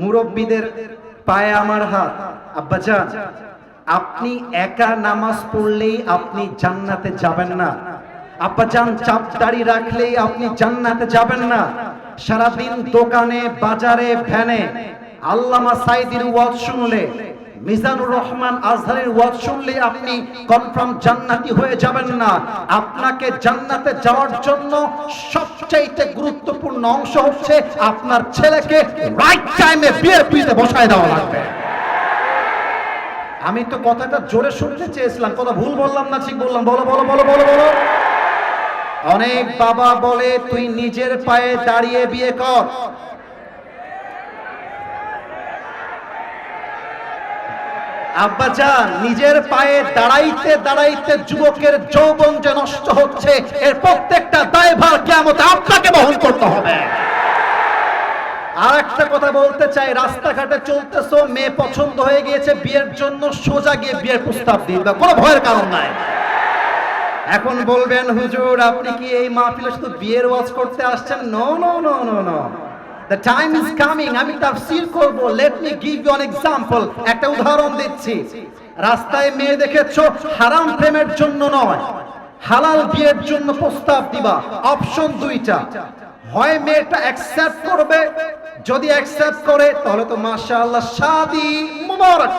মুরব্বীদের পায়ে আমার হাত। আব্বাজান আপনি একা নামাজ পড়লেই আপনি জান্নাতে যাবেন না। আব্বাজান চাপ দাড়ি রাখলেই আপনি জান্নাতে যাবেন না। সারাদিন দোকানে, বাজারে ফ্যানে আল্লামা সাইদির ওয়াজ শুনলে মিজানুর রহমান আজহারের ওয়াজ শুনলে আপনি কনফার্ম জান্নাতি হয়ে যাবেন না। আপনাকে জান্নাতে যাওয়ার জন্য সবচাইতে গুরুত্বপূর্ণ অংশ হচ্ছে আপনার ছেলেকে রাইট টাইমে বিয়ের পিড়িতে বসায় দেওয়া লাগবে। আমি তো কথাটা জোরে শুনতে চেয়েছিলাম, কথা ভুল বললাম না, ঠিক বললাম। বলো বলো বলো বলো বলো। অনেক বাবা বলে, তুই নিজের পায়ে দাঁড়িয়ে বিয়ে কর। আব্বাজান নিজের পায়ে দাঁড়াইতে দাঁড়াইতে যুবকের যৌবন যে নষ্ট হচ্ছে, এর প্রত্যেকটা দায়ভার কেমন আপনাকে বহন করতে হবে। আর একটা কথা বলতে চাই, রাস্তাঘাটে চলতেছো, মেয়ে পছন্দ হয়ে গিয়েছে, বিয়ের জন্য সোজা গিয়ে বিয়ের প্রস্তাব দিন বা কোনো ভয়ের কারণ নাই। এখন বলবেন, হুজুর, আপনি কি এই মাহফিলে শুধু বিয়ের ওয়াজ করতে আসছেন? No no no no no the time is coming আমি তাফসীর করব। Let me give you an example একটা উদাহরণ দিচ্ছি। রাস্তায় মেয়ে দেখেছ, হারাম প্রেমের জন্য নয়। হালাল বিয়ের জন্য প্রস্তাব দিবা। অপশন দুইটা। হয় মেয়েটা অ্যাকসেপ্ট করবে। যদি অ্যাকসেপ্ট করে, তাহলে তো মাশাআল্লাহ শাদি মুবারক।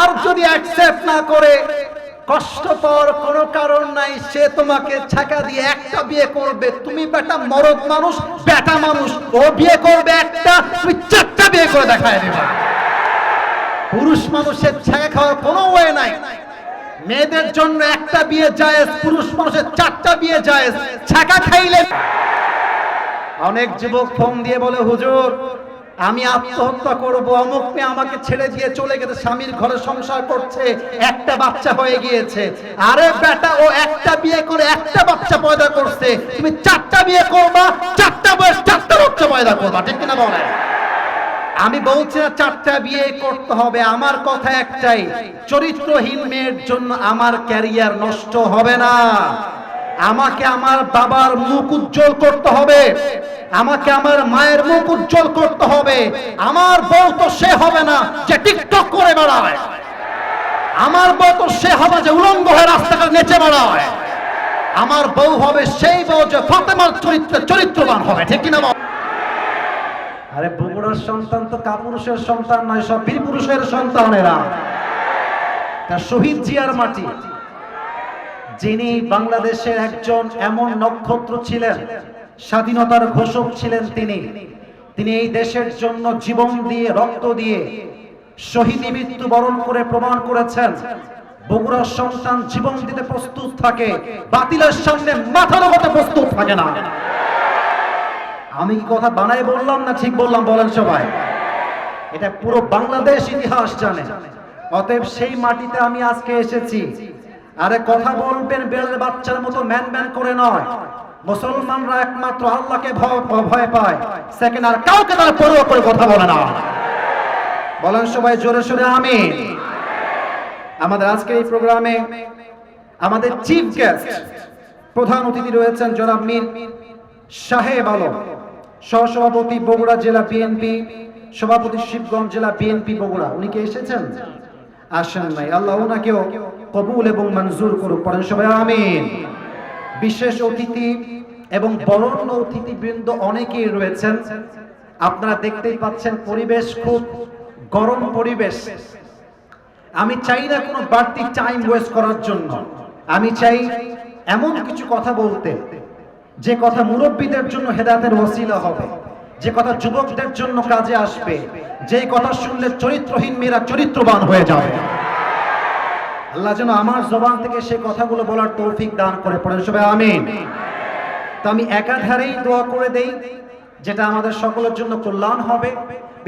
আর যদি অ্যাকসেপ্ট না করে কষ্টকর কোনো কারণ নাই, সে তোমাকে ছাকা দিয়ে একটা বিয়ে করবে। তুমি বেটা মরদ মানুষ, বেটা মানুষ। ও বিয়ে করবে একটা, তুমি চারটা বিয়ে করে দেখায় দেবা। পুরুষ মানুষের ছাকা খাওয়ার কোনো ওয়ে নাই। মেয়েদের জন্য একটা বিয়ে জায়েজ, পুরুষ মানুষের চারটা বিয়ে জায়েজ। ছাকা খাইলে অনেক যুবক ফোন দিয়ে বলে, হুজুর আমি আত্মহত্যা করব, অমুক মেয়ে আমাকে ছেড়ে দিয়ে চলে গেছে, স্বামীর ঘরে সংসার করছে, একটা বাচ্চা হয়ে গিয়েছে। আরে বেটা, ও একটা বিয়ে করে একটা বাচ্চা পয়দা করছে। তুমি চারটা বিয়ে করবা চারটা বয়স, চারটা বাচ্চা পয়দা করবা ঠিক কিনা বলে? আমি বলছি না চারটা বিয়ে করতে হবে, আমার কথা একটাই, চরিত্রহীন মেয়ের জন্য আমার ক্যারিয়ার নষ্ট হবে না। আমাকে আমার বাবার মুখ উজ্জ্বল করতে হবে। আমাকে আমার মায়ের মুখ উজ্জ্বল করতে হবে। আমার বউ তো সে হবে না যে টিকটক করে বেড়ায়। আমার বউ তো সে হবে যে উলঙ্গ হয়ে রাস্তাটা নেচে বেড়ায়। আমার বউ হবে সেই বউ যে ফাতেমার চরিত্রে চরিত্রবান হবে, ঠিক কিনা আরে বগুড়ার সন্তান তো কাপুরুষের সন্তান নয়, সব বীর পুরুষের সন্তান এরা তা শহীদ জিয়ার মাটি। যিনি বাংলাদেশের একজন এমন নক্ষত্র ছিলেন, স্বাধীনতার ঘোষক ছিলেন তিনি। তিনি এই দেশের জন্য জীবন দিয়ে, রক্ত দিয়ে শহীদী মৃত্যু বরণ করে প্রমাণ করেছেন। বগুড়ার সন্তান জীবন দিতে প্রস্তুত থাকে, বাতিলের সামনে মাথা লাগাতে প্রস্তুত থাকে না। আমি কি কথা বানাই বললাম না ঠিক বললাম বলেন সবাই? এটা পুরো বাংলাদেশ ইতিহাস জানে। অতএব সেই মাটিতে আমি আজকে এসেছি। আরে কথা বলবেন বেড়ের বাচ্চার মতো ম্যান ম্যান করে নয়। মুসলমানরা একমাত্র আল্লাহকে ভয় পায়। সেকেন্ড আর কাউকে তারা পরোয়া করে কথা বলে না। বলেন সবাই জোরে সোরে আমি আমাদের আজকের এই প্রোগ্রামে আমাদের চিফ গেস্ট প্রধান অতিথি রয়েছেন জনাব মীর সাহেব আলম। সহসভাপতি বগুড়া জেলা বিএনপি সভাপতি শিবগঞ্জ জেলা বিএনপি বগুড়া। উনি কি এসেছেন? আসেন নাই। আল্লাহ ওনাকেও কবুল এবং মঞ্জুর করুক, পড়েন সবাই, আমিন। বিশেষ অতিথি এবং বরণ্য অতিথিবৃন্দ অনেকেই রয়েছেন। আপনারা দেখতেই পাচ্ছেন পরিবেশ খুব গরম পরিবেশ। আমি চাই না কোনো বাড়তি টাইম ওয়েস্ট করার জন্য। আমি চাই এমন কিছু কথা বলতে, যে কথা মুরব্বীদের জন্য হেদায়েতের ওসিলা হবে, যে কথা যুবকদের জন্য কাজে আসবে, যে কথা শুনলে চরিত্রহীন মেয়েরা চরিত্রবান হয়ে যাবে। আল্লাহ যেন আমার জবান থেকে সে কথাগুলো বলার তৌফিক দান করে। পড়েন সবাই, আমিন। তো আমি একাধারেই দোয়া করে দেই, যেটা আমাদের সকলের জন্য কল্যাণ হবে।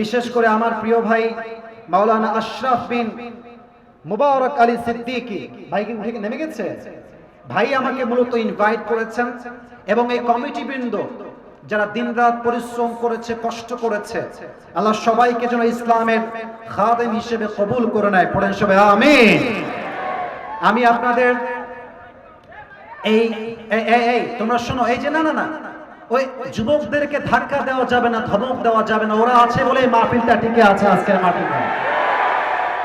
বিশেষ করে আমার প্রিয় ভাই মাওলানা আশরাফ বিন মুবারক আলী সিদ্দিকী। ভাই কি উঠে নেমে গেছে? ভাই আমাকে মূলত ইনভাইট করেছেন এবং এই কমিটি বৃন্দ যারা দিনরাত পরিশ্রম করেছে, কষ্ট করেছে, আল্লাহ সবাইকে যেন ইসলামের খাদেম হিসেবে কবুল করে নেয়। পড়েন সবাই, আমিন। আমি আপনাদের এই এই তোমরা শোনো, এই যে না না না, ওই যুবকদেরকে ধাক্কা দেওয়া যাবে না, ধমক দেওয়া যাবে না, ওরা আছে বলে মাহফিলটা টিকে আছে আজকের মাহফিলটা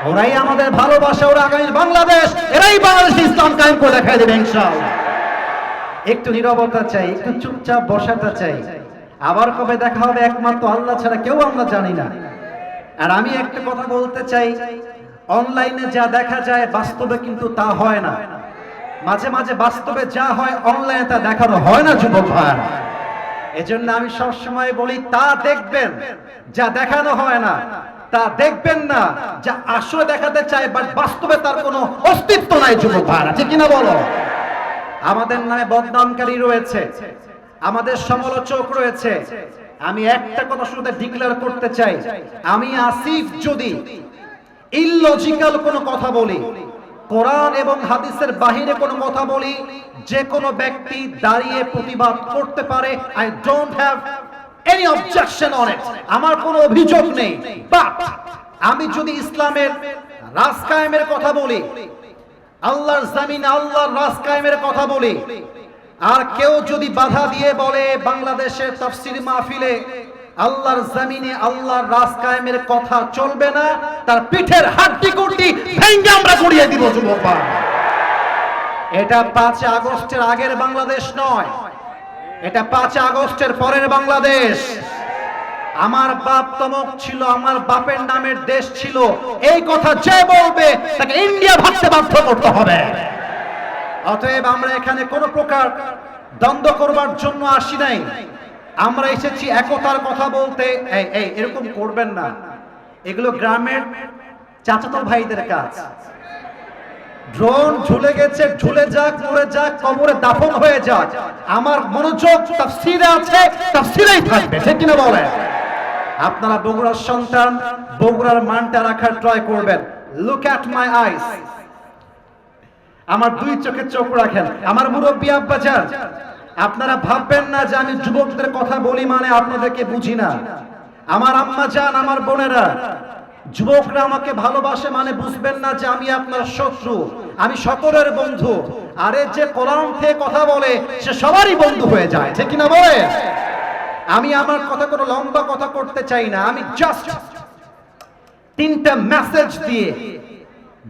ওরাই আমাদের ভালোবাসা, ওরা আগামী বাংলাদেশ, এরাই বাংলাদেশ ইসলাম কায়েম করে দেখাই দেবে একটু নিরবতা চাই, একটু চুপচাপ বসাটা চাই। আবার কবে দেখা হবে, একমাত্র আল্লাহ ছাড়া কেউ আমরা জানি না। আর আমি একটা কথা বলতে চাই অনলাইনে যা দেখা যায়, বাস্তবে কিন্তু তা হয় না। মাঝে মাঝে বাস্তবে যা হয় অনলাইনে তা দেখানো হয় না, যুবক ভাইরা এজন্য আমি সবসময় বলি, তা দেখবেন, যা দেখানো হয় না, তা দেখবেন না, যা আসলে দেখাতে চায় বাট বাস্তবে তার কোনো অস্তিত্ব নাই, যুবক ভাইরা ঠিক কিনা বলো? আমাদের নামে বদনামকারী রয়েছে, আমাদের সমালোচক রয়েছে। আমি একটা কথা শুরুতে ডিক্লেয়ার করতে চাই, আমি আসিফ যদি ইললজিক্যাল কোনো কথা বলি। কোরআন এবং হাদিসের বাহিরে কোনো কথা বলি। যে কোনো ব্যক্তি দাঁড়িয়ে প্রতিবাদ করতে পারে। I don't have any objection on it আমার কোনো অভিযোগ নেই। বাট আমি যদি ইসলামের রাজ কায়েমের কথা বলি, আল্লাহর জামিনে, আল্লাহর রাজ কায়েমের কথা বলি, আর কেউ যদি বাধা দিয়ে বলে বাংলাদেশের তাফসির মাহফিলে আল্লাহর জমিনে আল্লাহর রাজ কায়েমের কথা চলবে না, তার পিঠের হাড্ডি কুড্ডি ভেঙ্গে আমরা গুড়িয়ে দিব যুবক এটা পাঁচ আগস্টের আগের বাংলাদেশ নয়, এটা পাঁচ আগস্টের পরের বাংলাদেশ। আমার বাপ তমক ছিল, আমার বাপের নামের দেশ ছিল, এই কথা যে বলবে, তাকে ইন্ডিয়া ভাবতে বাধ্য করতে হবে। অতএব আমরা এখানে কোনো প্রকার দ্বন্দ্ব করবার জন্য আসি নাই। আমরা এসেছি একতার কথা বলতে। এই এরকম করবেন না। এগুলো গ্রামের চাচাতো ভাইদের কাজ। ড্রোন ঝুলে গেছে, ঝুলে যাক, মরে যাক, কবরে দাফন হয়ে যাক। আমার মনোযোগ তাফসিরে আছে, তাফসিরেই থাকবে, ঠিক কিনা বলেন? আপনারা বগুড়ার সন্তান, বগুড়ার মানটা রাখার ট্রাই করবেন। লুক অ্যাট মাই আইস আমার দুই চোখে চোখ রাখেন। আমার মুরব্বী আব্বা যান আপনারা ভাববেন না যে আমি যুবকদের কথা বলি মানে আপনাদেরকে বুঝি না। আমার আম্মা যান, আমার বোনেরা, যুবকরা আমাকে ভালোবাসে মানে বুঝবেন না যে আমি আপনার শত্রু, আমি সকলের বন্ধু। আরে যে কোরআন থেকে কথা বলে, সে সবারই বন্ধু হয়ে যায়, ঠিক কিনা বলে? আমি আমার কথা কোনো লম্বা কথা করতে চাই না, আমি জাস্ট তিনটা মেসেজ দিয়ে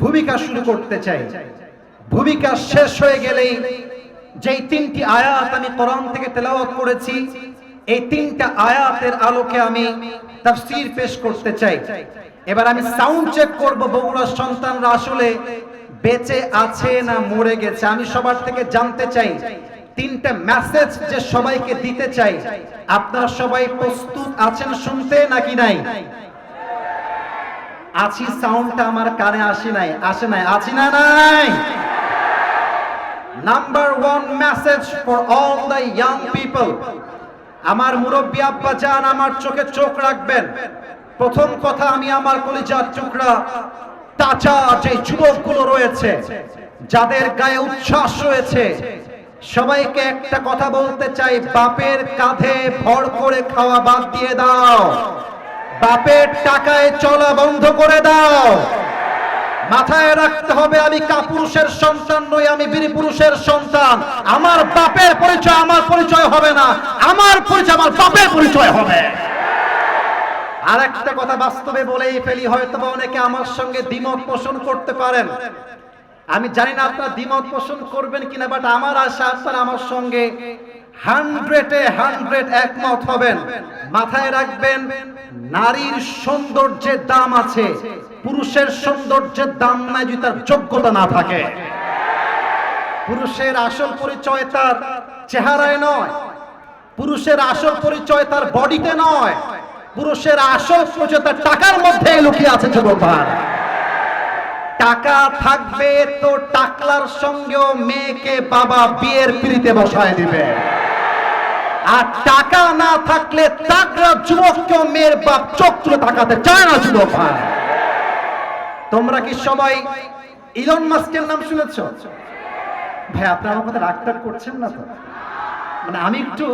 ভূমিকা শুরু করতে চাই। ভূমিকা শেষ হয়ে গেলেই যেই তিনটি আয়াত আমি কোরআন থেকে তেলাওয়াত করেছি, এই তিনটা আয়াতের আলোকে আমি তাফসীর পেশ করতে চাই। এবার আমি সাউন্ড চেক করব বগুড়ার সন্তানরা আসলে বেঁচে আছে না মরে গেছে। আমি সবার থেকে জানতে চাই, তিনটা মেসেজ যে সবাইকে দিতে চাই। আপনারা সবাই প্রস্তুত আছেন শুনতে নাকি নাই? আছি সাউন্ডটা আমার কানে আসে নাই আসে নাই, আছি না নাই? Number one message for all the young people আমার মুরব্বী আব্বা যান, আমার চোখে চোখ রাখবেন। প্রথম কথা আমি আমার কলিজার টুকরা, তাজা যে যুবকগুলো রয়েছে, যাদের গায়ে উচ্ছ্বাস রয়েছে, সবাইকে একটা কথা বলতে চাই, বাপের কাঁধে ভর করে খাওয়া বাদ দিয়ে দাও। বাপের টাকায় চলা বন্ধ করে দাও। মাথায় রাখতে হবে আমি কাপুরুষের সন্তান নই, আমি বীর পুরুষের সন্তান। আমার বাপের পরিচয় আমার পরিচয় হবে না। আমার পরিচয় আমার বাপের পরিচয় হবে। আর একটা কথা বাস্তবে বলেই ফেলি হয়তো অনেকে আমার সঙ্গে দ্বিমত পোষণ করতে পারেন। আমি জানি না আপনারা দ্বিমত পোষণ করবেন কিনা বাট আমার আশা আপনারা আমার সঙ্গে হান্ড্রেডে হান্ড্রেড একমত হবেন। মাথায় রাখবেন, নারীর সৌন্দর্যের দাম আছে, পুরুষের সৌন্দর্যের দাম নাই যদি তার যোগ্যতা না থাকে। পুরুষের আসল পরিচয় তার চেহারায় নয়, পুরুষের আসল পরিচয় তার বডিতে নয়, পুরুষের আসল পরিচয় তার টাকার মধ্যে লুকিয়ে আছে যুবক ভাই। টাকা থাকবে তো টাকলার সঙ্গেও মেয়েকে বাবা বিয়ের পিড়িতে বসায় দিবে। আর টাকা না থাকলে তাকরা যুবককেও মেয়ের বাপ তুলে তাকাতে চায় না যুবক তোমরা কি সবাই ইলন মাস্কের নাম শুনেছ? ভাই, আপনারা আমার কথা রাগ করছেন না তো? মানে আমি একটু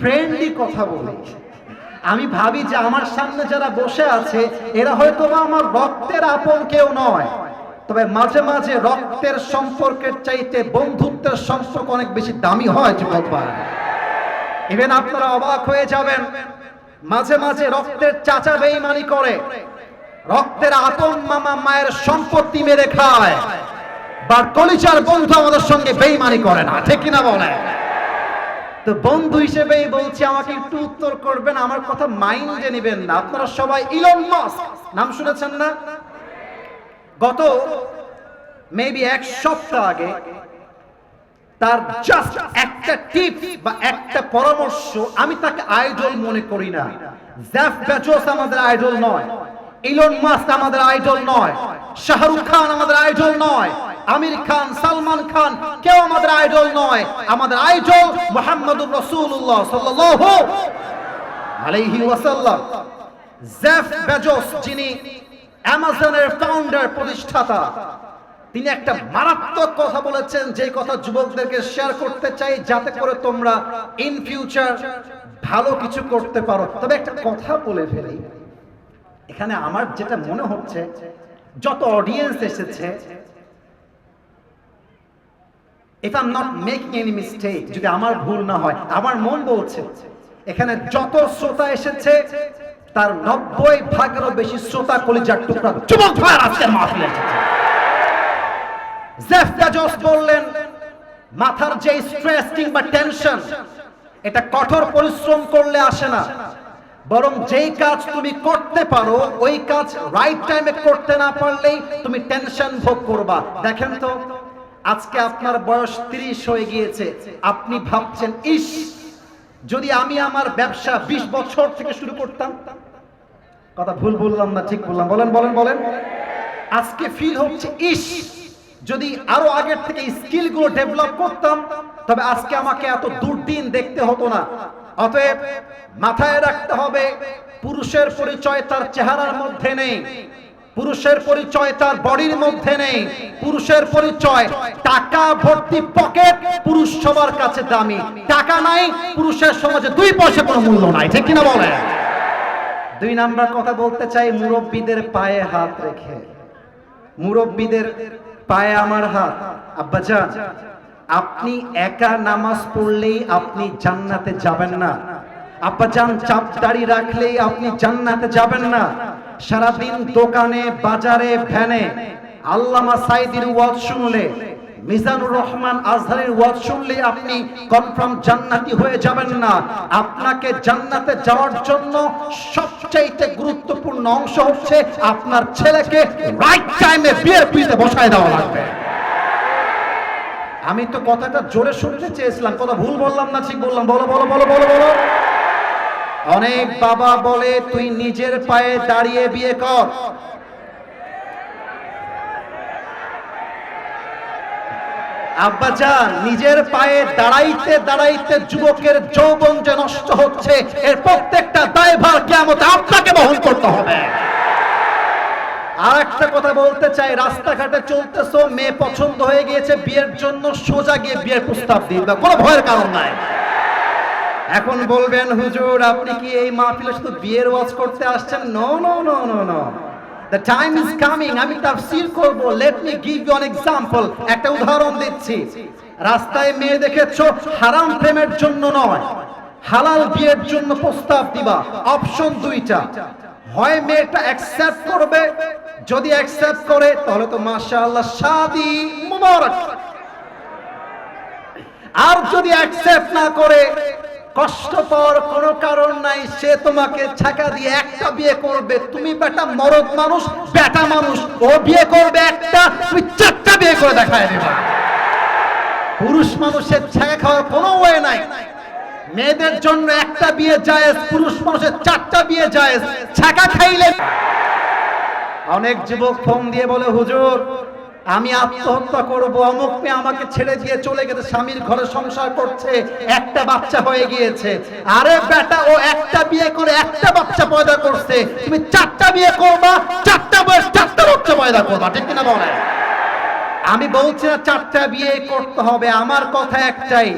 ফ্রেন্ডলি কথা বলি। আমি ভাবি যে আমার সামনে যারা বসে আছে, এরা হয়তো আমার রক্তের আপন কেউ নয়। তবে মাঝে মাঝে রক্তের সম্পর্কের চাইতে বন্ধুত্বের সম্পর্ক অনেক বেশি দামি হয়, যুবক ইভেন আপনারা অবাক হয়ে যাবেন, মাঝে মাঝে রক্তের চাচা বেইমানি করে, রক্তের আপন মামা মায়ের সম্পত্তি মেরে খায়, বা কলিচার বন্ধু আমাদের সঙ্গে বেইমানি করে না, ঠিক কিনা বলে? তো বন্ধু হিসেবেই বলছি, আমাকে একটু উত্তর করবেন, আমার কথা মাইন্ডে নেবেন না। আপনারা সবাই ইলন মাস্ক নাম শুনেছেন না? গত মেবি এক সপ্তাহ আগে তার জাস্ট একটা টিপ বা একটা পরামর্শ আমি তাকে আইডল মনে করি না। জেফ বেজোস আমাদের আইডল নয় ইলন মাস্ক আমাদের আইডল নয়, শাহরুখ খান আমাদের আইডল নয়, আমির খান, সালমান খান, কেউ আমাদের আইডল নয়। আমাদের আইডল মোহাম্মদুর রসুল্লাহ সাল্লাল্লাহু আলাইহি ওয়াসাল্লাম। জেফ বেজোস যিনি অ্যামাজনের ফাউন্ডার প্রতিষ্ঠাতা। তিনি একটা মারাত্মক কথা বলেছেন, যে কথা যুবকদেরকে শেয়ার করতে চাই, যাতে করে তোমরা ইন ফিউচার ভালো কিছু করতে পারো। তবে একটা কথা বলে ফেলি। এখানে আমার যেটা মনে হচ্ছে, যত অডিয়েন্স এসেছে if I am not making any mistake যদি আমার ভুল না হয়, আমার মন বলছে, এখানে যত শ্রোতা এসেছে তার নব্বই ভাগেরও বেশি শ্রোতা কলিজার টুকরা যুবক ভাইয়ের আজকের মাহফিলে এসেছে। জেফ বললেন, মাথার যে স্ট্রেস কিংবা টেনশন এটা কঠোর পরিশ্রম করলে আসে না। বরং যেই কাজ তুমি করতে পারো, ওই কাজ রাইট টাইমে করতে না পারলেই তুমি টেনশন ভোগ করবা। দেখেন তো, আজকে আপনার বয়স 30 হয়ে গিয়েছে। আপনি ভাবছেন, ইস, যদি আমি আমার ব্যবসা 20 বছর থেকে শুরু করতাম কথা ভুল বললাম না, ঠিক বললাম। বলেন বলেন বলেন। আজকে ফিল হচ্ছে ইস। যদি আরও আগের থেকে স্কিলগুলো ডেভেলপ করতাম, তবে আজকে আমাকে এত দুর্দিন দেখতে হতো না। অতএব মাথায় রাখতে হবে, পুরুষের পরিচয় তার চেহারার মধ্যে নেই। পুরুষের পরিচয় তার বডির মধ্যে নেই। পুরুষের পরিচয় টাকা ভর্তি পকেট পুরুষ সবার কাছে দামি। টাকা নাই, পুরুষের সমাজে দুই পয়সা কোনো মূল্য নাই, ঠিক কিনা বলে দুই নাম্বার কথা বলতে চাই, মুরব্বীদের পায়ে হাত রেখে। মুরব্বীদের পায়ে আমার হাত। আব্বাজান, আপনি একা নামাজ পড়লেই আপনি জান্নাতে যাবেন না। আব্বাজান, চাপ দাড়ি রাখলেই আপনি জান্নাতে যাবেন না। সারাদিন দোকানে, বাজারে, ভ্যানে। আল্লামা সাইদির ওয়াজ শুনলে মিজানুর রহমান আজহারের ওয়াজ শুনলে আপনি কনফার্ম জান্নাতি হয়ে যাবেন না। আপনাকে জান্নাতে যাওয়ার জন্য সবচাইতে গুরুত্বপূর্ণ অংশ হচ্ছে আপনার ছেলেকে রাইট টাইমে বিয়ের পিড়িতে বসায় দেওয়া লাগবে। আমি তো কথাটা জোরে শুনতে চেয়েছিলাম, কথা ভুল বললাম না, ঠিক বললাম। বলো বলো বলো বলো বলো। অনেক বাবা বলে, তুই নিজের পায়ে দাঁড়িয়ে বিয়ে কর। আব্বাজান নিজের পায়ে দাঁড়াইতে দাঁড়াইতে যুবকের যৌবন যে নষ্ট হচ্ছে, এর প্রত্যেকটা দায়ভার কেমন আপনাকে বহন করতে হবে। আর একটা কথা বলতে চাই, রাস্তাঘাটে চলতেছো, মেয়ে পছন্দ হয়ে গিয়েছে, বিয়ের জন্য সোজা গিয়ে বিয়ের প্রস্তাব দিন। কোনো ভয়ের কারণ নাই। এখন বলবেন, হুজুর, আপনি কি এই মাহফিলে শুধু বিয়ের ওয়াজ করতে আসছেন? No no no no no the time is coming আমি তাফসীর করব। Let me give you an example একটা উদাহরণ দিচ্ছি। রাস্তায় মেয়ে দেখেছ, হারাম প্রেমের জন্য নয়, হালাল বিয়ের জন্য প্রস্তাব দিবা। অপশন দুইটা, হয় মেয়েটা অ্যাকসেপ্ট করবে, যদি অ্যাকসেপ্ট করে, তাহলে তো মাশাআল্লাহ শাদি মুবারক। আর যদি অ্যাকসেপ্ট না করে কষ্ট পাওয়ার কোনো কারণ নাই, সে তোমাকে ছাকা দিয়ে একটা বিয়ে করবে। তুমি বেটা মরদ মানুষ, বেটা মানুষ। ও বিয়ে করবে একটা, তুমি চারটা বিয়ে করে দেখায় দেবা। পুরুষ মানুষের ছাকা খাওয়ার কোনো ওয়ে নাই। মেয়েদের জন্য একটা বিয়ে জায়েজ, পুরুষ মানুষের চারটা বিয়ে জায়েজ। ছাকা খাইলে অনেক যুবক ফোন দিয়ে বলে, হুজুর আমি আত্মহত্যা করব অমুক মেয়ে আমাকে ছেড়ে দিয়ে চলে গেছে, স্বামীর ঘরে সংসার করছে, একটা বাচ্চা হয়ে গিয়েছে। আরে বেটা, ও একটা বিয়ে করে একটা বাচ্চা পয়দা করছে। তুমি চারটা বিয়ে করবা, চারটা বয়স, চারটা বাচ্চা পয়দা করবা, ঠিক কিনা বলে? আমি বলছি না চারটা বিয়ে করতে হবে, আমার কথা একটাই,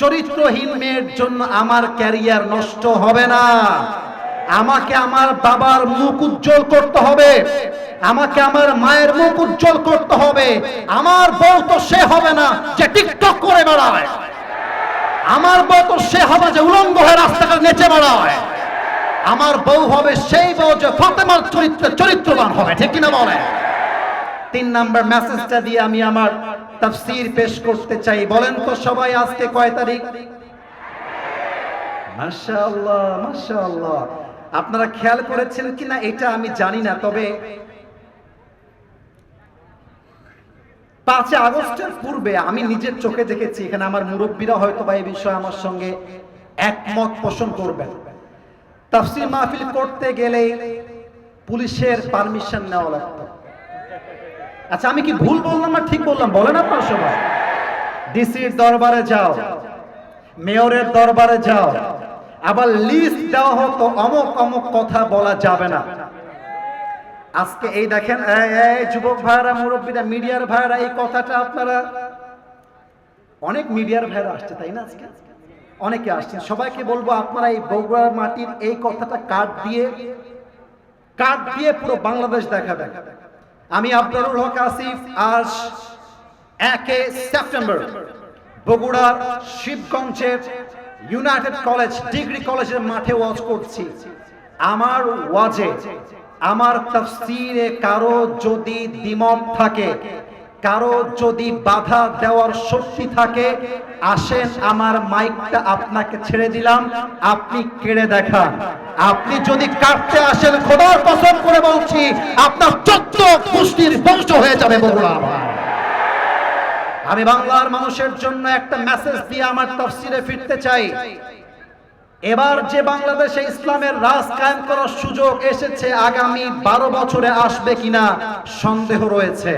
চরিত্রহীন মেয়ের জন্য আমার ক্যারিয়ার নষ্ট হবে না। আমাকে আমার বাবার মুখ উজ্জ্বল করতে হবে। আমাকে আমার মায়ের মুখ উজ্জ্বল করতে হবে। আমার বউ তো সে হবে না যে টিকটক করে বেড়ায়। আমার বউ তো সে হবে যে উলঙ্গ হয়ে রাস্তাটা নেচে বেড়ায়। আমার বউ হবে সেই বউ যে ফাতেমার চরিত্র চরিত্রবান হবে, ঠিক কিনা বলে তিন নাম্বার মেসেজটা দিয়ে আমি আমার তাফসীর পেশ করতে চাই। বলেন তো সবাই, আজকে কয় তারিখ? মাশাআল্লাহ মাশাআল্লাহ। আপনারা খেয়াল করেছেন কিনা এটা আমি জানি না, তবে পাঁচই আগস্টের পূর্বে আমি নিজের চোখে দেখেছি, এখানে আমার মুরব্বীরা হয়তো বা এই বিষয়ে আমার সঙ্গে একমত পোষণ করবেন। তাফসির মাহফিল করতে গেলে পুলিশের পারমিশন নেওয়া লাগতো। আচ্ছা আমি কি ভুল বললাম না ঠিক বললাম? বলেন আপনার সবাই। ডিসির দরবারে যাও, মেয়রের দরবারে যাও আবার লিস্ট দেওয়া হতো অমুক অমুক কথা বলা যাবে না। আজকে এই দেখেন যুবক ভাইরা, মুরব্বীরা, মিডিয়ার ভাইরা, এই কথাটা আপনারা অনেক মিডিয়ার ভাইরা আসছে, তাই না আজকে? অনেকে আসছেন সবাইকে বলব, আপনারা এই বগুড়ার মাটির এই কথাটা কাঠ দিয়ে কাঠ দিয়ে পুরো বাংলাদেশ দেখা দেখাবেন। আমি আব্দুল হক আসিফ, আজ একে সেপ্টেম্বর, বগুড়ার শিবগঞ্জের ইউনাইটেড কলেজ ডিগ্রি কলেজের মাঠে ওয়াজ করছি আমার ওয়াজে, আমার তাফসীরে কারও যদি দ্বিমত থাকে, কারও যদি বাধা দেওয়ার শক্তি থাকে, আসেন আমার মাইকটা আপনাকে ছেড়ে দিলাম, আপনি কেড়ে দেখান আপনি যদি কাটতে আসেন, খোদার কসম করে বলছি, আপনার চোদ্দ পুষ্টির বংশ হয়ে যাবে বগুড়া। আমি বাংলার মানুষের জন্য একটা মেসেজ দিয়ে আমার তফসিরে ফিরতে চাই। এবার যে বাংলাদেশে ইসলামের রাজ কায়েম করার সুযোগ এসেছে, আগামী বারো বছরে আসবে কিনা সন্দেহ রয়েছে।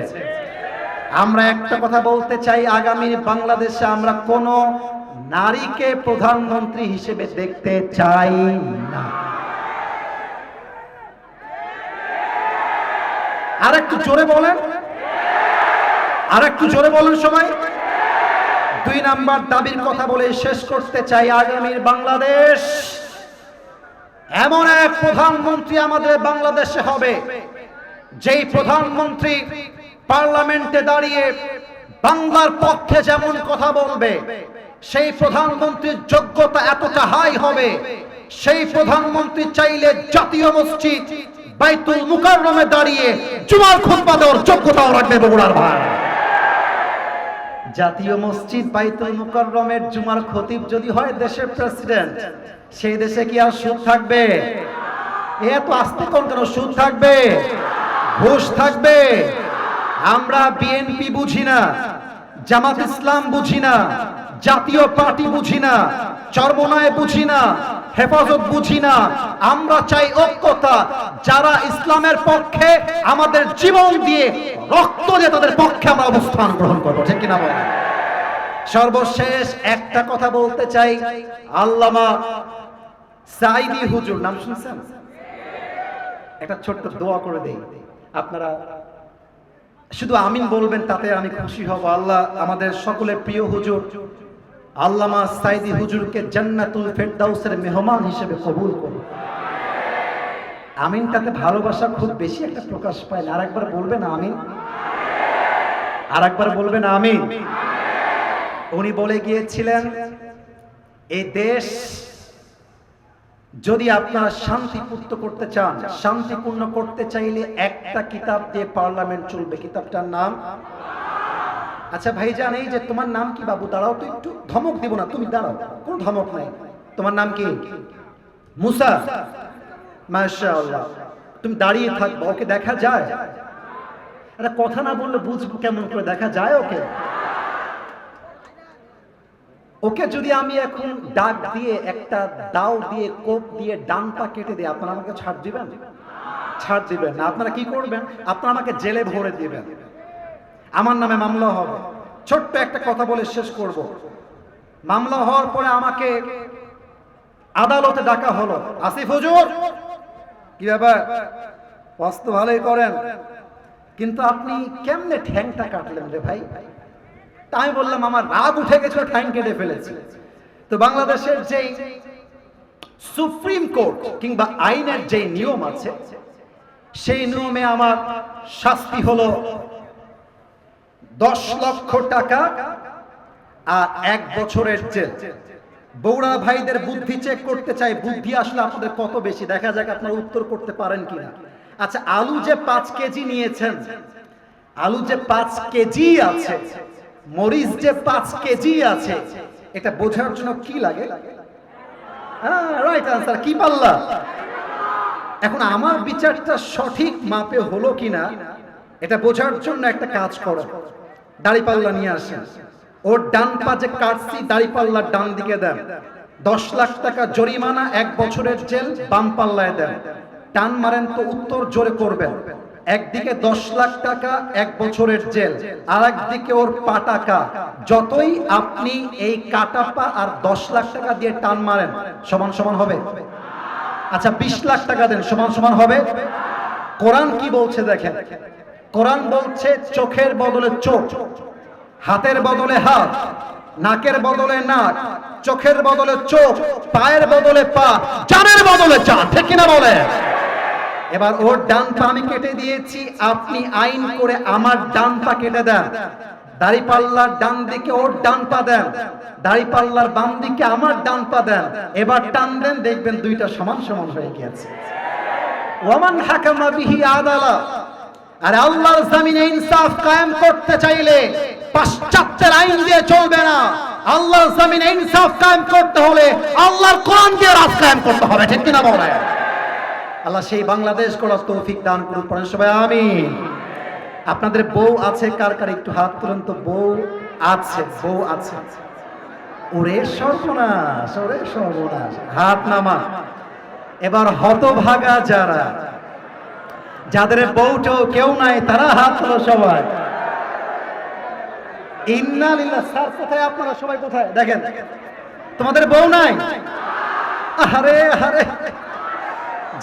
আমরা একটা কথা বলতে চাই আগামী বাংলাদেশে আমরা কোন নারীকে প্রধানমন্ত্রী হিসেবে দেখতে চাই না। আর একটু জোরে বলেন। আর একটু জোরে বলুন সবাই। দুই নাম্বার দাবির কথা বলে শেষ করতে চাই আগামীর বাংলাদেশ। এমন এক প্রধানমন্ত্রী আমাদের বাংলাদেশে হবে, যেই প্রধানমন্ত্রী পার্লামেন্টে দাঁড়িয়ে বাংলার পক্ষে যেমন কথা বলবে, সেই প্রধানমন্ত্রীর যোগ্যতা এতটা হাই হবে, সেই প্রধানমন্ত্রী চাইলে জাতীয় মসজিদ বাইতুল মুকাররমে দাঁড়িয়ে জুমার খুতবা দেওয়ার যোগ্যতাও রাখবে বগুড়ার ভাই। জাতীয় মসজিদ বাইতুল মুকাররমের জুমার খতিব যদি হয় দেশের প্রেসিডেন্ট, সেই দেশে কি আর সুদ থাকবে? এত আস্তে কোন কেন সুদ থাকবে? ঘুষ থাকবে? আমরা বিএনপি বুঝি না, জামাত ইসলাম বুঝি না, জাতীয় পার্টি বুঝি না, চরমনায় বুঝি না হেফাজত বুঝি না। আমরা চাই ঐক্যতা। যারা ইসলামের পক্ষে আমাদের জীবন দিয়ে রক্ত দিয়ে তাদের পক্ষে আমরা অবস্থান গ্রহণ করব। ঠিক কিনা বলেন সর্বশেষ একটা কথা বলতে চাই। আল্লামা সাইদি হুজুর, নাম শুনছেন? একটা ছোট্ট দোয়া করে দেই। আপনারা শুধু আমিন বলবেন, তাতে আমি খুশি হব। আল্লাহ আমাদের সকলের প্রিয় হুজুর আল্লামা সাইদি হুজুরকে জান্নাতুল ফেরদাউসের মেহমান হিসেবে কবুল করুন। আমিনটাতে ভালোবাসা খুব বেশি একটা প্রকাশ পায় আর একবার বলবেন আমিন? আর একবার বলবেন আমিন? উনি বলে গিয়েছিলেন এই দেশ যদি আপনারা শান্তিপূর্ত করতে চান, শান্তিপূর্ণ করতে চাইলে একটা কিতাব দিয়ে পার্লামেন্ট চলবে। কিতাবটার নাম আচ্ছা ভাইজান, এই যে তোমার নাম কি বাবু? দাঁড়াও তো একটু। ধমক দিব না, তুমি দাঁড়াও। কোনো ধমক নাই। তোমার নাম কি? মুসা। মাশাআল্লাহ। তুমি দাঁড়িয়ে থাকব, ওকে দেখা যায়? আরে কথা না বললে বুঝব কেমন করে, দেখা যায় ওকে? ওকে যদি আমি এখন ডাক দিয়ে, একটা দাও দিয়ে, কোপ দিয়ে ডান পা কেটে দিই, আপনারা আমাকে ছাড় দিবেন? ছাড় দিবেন আপনারা কি করবেন? আপনারা আমাকে জেলে ভরে দিবেন। আমার নামে মামলা হবে। ছোট্ট একটা কথা বলে শেষ করব। মামলা হওয়ার পরে আমাকে আদালতে ডাকা হলো। আসিফ হুজুর, কি ব্যাপার? অস্ত ভালোই করেন। কিন্তু আপনি কেমনে ঠ্যাংটা কাটলেন রে ভাই? তা আমি বললাম, আমার রাগ উঠে গেছিল, ঠ্যাং কেটে ফেলেছি। তো বাংলাদেশের যেই সুপ্রিম কোর্ট কিংবা আইনের যে নিয়ম আছে, সেই নিয়মে আমার শাস্তি হলো দশ লক্ষ টাকা আর এক বছরের জেল। বৌড়া ভাইদের বুদ্ধি চেক করতে চাই, বুদ্ধি আসলে আপনাদের কত বেশি? দেখা যাক আপনারা উত্তর করতে পারেন কিনা। আচ্ছা আলু যে পাঁচ কেজি নিয়েছেন, আলু যে পাঁচ কেজি আছে, মরিচ যে পাঁচ কেজি আছে, এটা বোঝার জন্য কি লাগে? রাইট আনসার কি পাল্লা? এখন আমার বিচারটা সঠিক মাপে হলো কিনা, এটা বোঝার জন্য একটা কাজ করো দাড়িপাল্লা নিয়ে আসেন। ওর ডান পা যে কাটছি দাড়িপাল্লার ডান দিকে দেন। দশ লাখ টাকা জরিমানা, এক বছরের জেল, বাম পাল্লায় দেন। টান মারেন তো উত্তর জোরে করবেন। একদিকে দশ লাখ টাকা, এক বছরের জেল আর একদিকে ওর পা টাকা। যতই আপনি এই কাটা পা আর দশ লাখ টাকা দিয়ে টান মারেন, সমান সমান হবে। আচ্ছা বিশ লাখ টাকা দেন, সমান সমান হবে। কোরআন কি বলছে দেখেন? কোরআন বলছে চোখের বদলে চোখ, হাতের বদলে হাত, নাকের বদলে নাক, চোখের বদলে চোখ, পায়ের বদলে পা, জানের বদলে চান ঠিক কিনা বলে? এবার ওর ডান পা আমি কেটে দিয়েছি, আপনি আইন করে আমার ডান পা কেটে দেন। দাড়িপাল্লার ডান দিকে ওর ডান পা দেন, দাড়িপাল্লার বাম দিকে আমার ডান পা দেন। এবার টান দেন, দেখবেন দুইটা সমান সমান হয়ে গেছে ওমান হাকামা বিহি আদালা আর আল্লাহর জমিনে ইনসাফ কায়েম করতে চাইলে পাশ্চাত্যের আইন দিয়ে চলবে না। আল্লাহর জমিনে ইনসাফ কায়েম করতে হলে আল্লাহর কোরআন দিয়ে রাজ কায়েম করতে হবে, ঠিক কিনা বলে আল্লাহ সেই বাংলাদেশ করার তৌফিক দান করুন, পড়েন সবাই, আমিন। আপনাদের বউ আছে, কার কার একটু হাত তুলেন তো? বউ আছে বউ আছে। ওরে সর্বনাশ ওরে সর্বনাশ। হাত নামা। এবার হতভাগা যারা যাদের বউটো কেউ নাই, তারা হাত তোলো সবাই।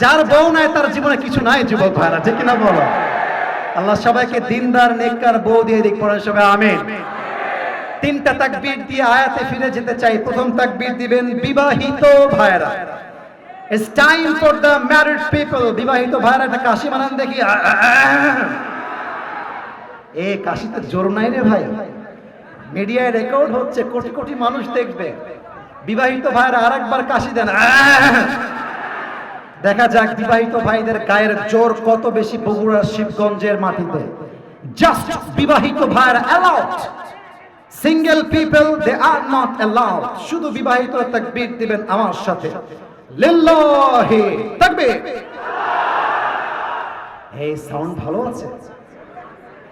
যার বউ নাই, তার জীবনে কিছু নাই, যুবক বলো? আল্লাহ সবাইকে বউ দিয়ে সবাই তিনটা তাকবীর দিয়ে আয়াতে ফিরে যেতে চাই। প্রথম তাকবীর দিবেন, বিবাহিত ভাইরা। It's time for the married people. বিবাহিত ভাইরা একটা কাশি বানান দেখি। এ কাশিতে জোর নাই রে ভাই। মিডিয়ায় রেকর্ড হচ্ছে, কোটি কোটি মানুষ দেখবে। বিবাহিত ভাইরা আরেকবার কাশি দেন। দেখা যাক বিবাহিত ভাইদের গায়ের জোর কত বেশি বগুড়ার শিবগঞ্জের মাটিতে। জাস্ট বিবাহিত ভাইরা allowed single people they are not allowed শুধু বিবাহিত তাকবীর দিবেন আমার সাথে। এই সাউন্ড ভালো আছে?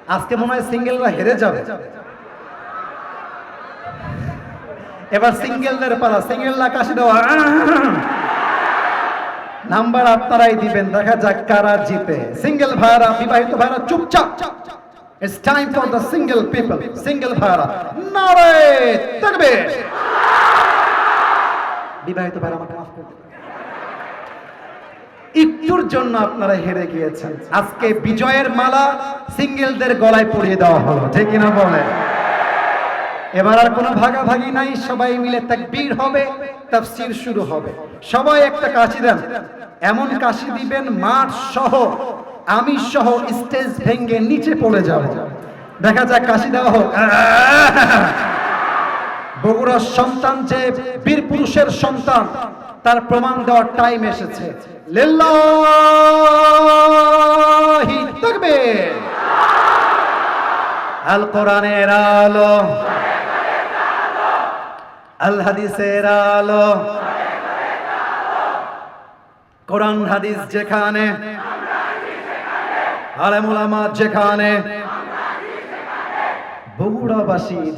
আজকে মনে হয় সিঙ্গেলরা হেরে যাবে। এবার সিঙ্গেলদের পালা সিঙ্গেলরা কাশি দেওয়া। নাম্বার আপনারাই দিবেন, দেখা যাক কারা জিতে। সিঙ্গেল ভাইরা, বিবাহিত ভাইরা, চুপচাপ। It's time for the single people single ভাইরা। নারে তাকবীর। বিবাহিত ভাইরা, আমাকে। একটুর জন্য আপনারা হেরে গিয়েছেন। আজকে বিজয়ের মালা সিঙ্গেলদের গলায় পরিয়ে দেওয়া হলো, ঠিক কিনা বলে এবার আর কোনো ভাগাভাগি নাই, সবাই মিলে তাকবীর হবে, তাফসীর শুরু হবে। সবাই একটা কাশি দেন। এমন কাশি দিবেন, মাঠ সহ আমি সহ স্টেজ ভেঙে নিচে পড়ে যাব। দেখা যাক কাশি দেওয়া হোক। বগুড়ার সন্তান যে বীর পুরুষের সন্তান তার প্রমাণ দেওয়ার টাইম এসেছে। আল। আলো হাদিসের আলো। কোরআন হাদিস যেখানে, আলেমুলামা যেখানে, বগুড়াবাসী